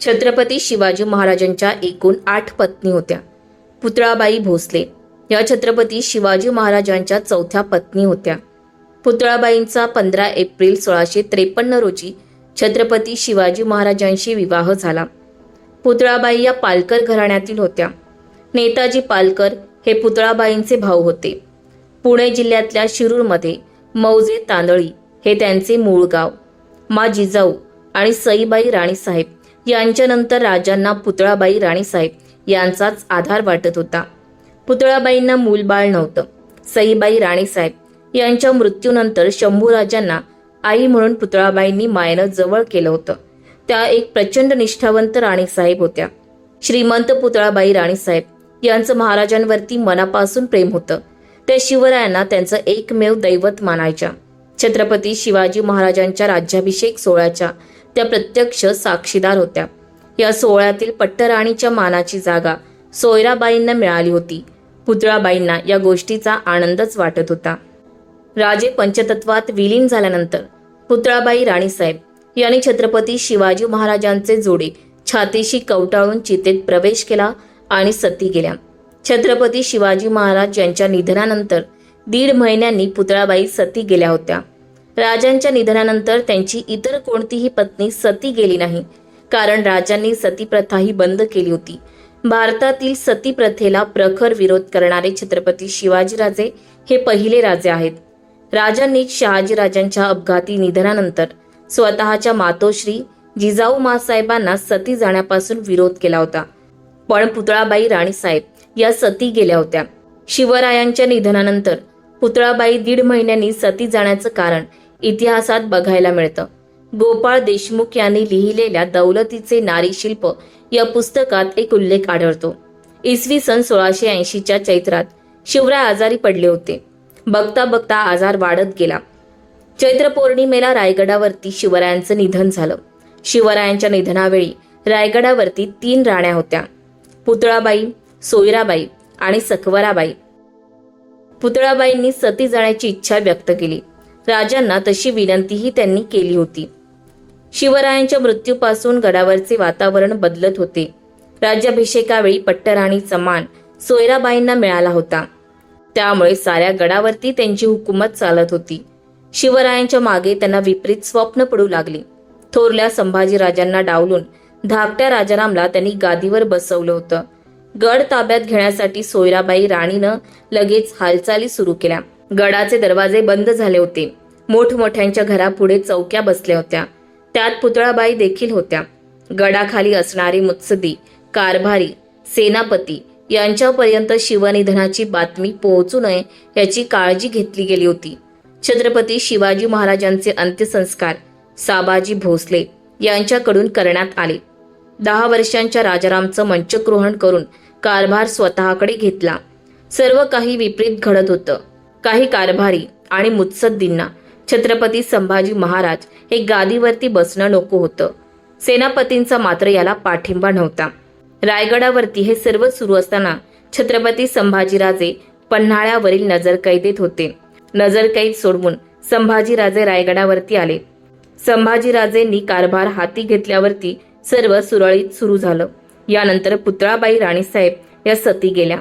छत्रपती शिवाजी महाराजांच्या एकूण आठ पत्नी होत्या. पुतळाबाई भोसले या छत्रपती शिवाजी महाराजांच्या चौथ्या पत्नी होत्या. पुतळाबाईंचा पंधरा एप्रिल सोळाशे त्रेपन्न रोजी छत्रपती शिवाजी महाराजांशी विवाह झाला. पुतळाबाई या पालकर घराण्यातील होत्या. नेताजी पालकर हे पुतळाबाईंचे भाऊ होते. पुणे जिल्ह्यातल्या शिरूरमध्ये मौजे तांदळी हे त्यांचे मूळ गाव. मा जिजाऊ आणि सईबाई राणीसाहेब यांच्यानंतर राजांना पुतळाबाई राणीसाहेब यांचाच आधार वाटत होता. पुतळाबाईंना मूलबाळ नव्हतं. सईबाई राणीसाहेब यांच्या मृत्यूनंतर शंभूराजांना आई म्हणून पुतळाबाईंनी मायनं जवळ केलं होतं. त्या एक प्रचंड निष्ठावंत राणीसाहेब होत्या. श्रीमंत पुतळाबाई राणीसाहेब यांचं महाराजांवरती मनापासून प्रेम होतं. त्या शिवरायांना त्यांचं एकमेव दैवत मानायच्या. छत्रपती शिवाजी महाराजांच्या राज्याभिषेक सोहळ्याच्या त्या प्रत्यक्ष साक्षीदार होत्या. या सोहळ्यातील पट्टराणीच्या मानाची जागा सोयराबाईंना मिळाली होती. पुतळाबाईंना या गोष्टीचा आनंदच वाटत होता. राजे पंचतत्वात विलीन झाल्यानंतर पुतळाबाई राणीसाहेब यांनी छत्रपती शिवाजी महाराजांचे जोडे छातीशी कवटाळून चितेत प्रवेश केला आणि सती गेल्या. छत्रपती शिवाजी महाराज यांच्या निधनानंतर दीड महिन्यांनी पुतळाबाई सती गेल्या होत्या. राजांच्या निधनानंतर त्यांची इतर कोणतीही पत्नी सती गेली नाही. कारण राजांनी सती प्रथा ही बंद केली होती. भारतातील सती प्रथेला प्रखर विरोध करणारे छत्रपती शिवाजीराजे हे पहिले राजे आहेत. राजांनी शहाजीराजांच्या अपघाती निधनानंतर स्वतःच्या मातोश्री जिजाऊ मासाहेबांना सती जाण्यापासून विरोध केला होता. पण पुतळाबाई राणीसाहेब या सती गेल्या होत्या. शिवरायांच्या निधनानंतर पुतळाबाई दीड महिन्यांनी सती जाण्याचं कारण इतिहासात बघायला मिळतं. गोपाळ देशमुख यांनी लिहिलेल्या दौलतीचे नारी शिल्प या पुस्तकात एक उल्लेख आढळतो. इसवी सन सोळाशे ऐंशीच्या चैत्रात शिवराय आजारी पडले होते. बघता बघता आजार वाढत गेला. चैत्र पौर्णिमेला रायगडावरती शिवरायांचं निधन झालं. शिवरायांच्या निधनावेळी रायगडावरती तीन राण्या होत्या. पुतळाबाई सोयराबाई आणि सखवराबाई. पुतळाबाईंनी सती जाण्याची इच्छा व्यक्त केली. राजांना तशी विनंतीही त्यांनी केली होती. शिवरायांच्या मृत्यूपासून गडावरचे वातावरण बदलत होते. राज्याभिषेकावेळी पट्टराणीचा मान सोयराबाईंना मिळाला होता. त्यामुळे साऱ्या गडावरती त्यांची हुकूमत चालत होती. शिवरायांच्या मागे त्यांना विपरीत स्वप्न पडू लागले. थोरल्या संभाजीराजांना डावलून धाकट्या राजारामला त्यांनी गादीवर बसवलं होतं. गड ताब्यात घेण्यासाठी सोयराबाई राणीनं लगेच हालचाली सुरू केल्या. गडाचे दरवाजे बंद झाले होते. मोठमोठ्यांच्या घरापुढे चौक्या बसल्या होत्या. त्यात पुतळाबाई देखील होत्या. गडाखाली असणारी मुत्सदी कारभारी सेनापती यांच्यापर्यंत शिवनिधनाची बातमी पोहोचू नये याची काळजी घेतली गेली होती. छत्रपती शिवाजी महाराजांचे अंत्यसंस्कार साबाजी भोसले यांच्याकडून करण्यात आले. दहा वर्षांच्या राजारामचं मंचग्रहण करून कारभार स्वतःकडे घेतला. सर्व काही विपरीत घडत होतं. काही कारभारी आणि मुत्सद्दींना छत्रपती संभाजी महाराज हे गादीवरती बसणं नको होतं. सेनापतींचा मात्र याला पाठिंबा नव्हता. रायगडावरती हे सर्व सुरू असताना छत्रपती संभाजीराजे पन्हाळ्यावरील नजरकैदेत होते. नजरकैद सोडवून संभाजीराजे रायगडावरती आले. संभाजीराजेंनी कारभार हाती घेतल्यावरती सर्व सुरळीत सुरू झालं. यानंतर पुतळाबाई राणीसाहेब या सती गेल्या.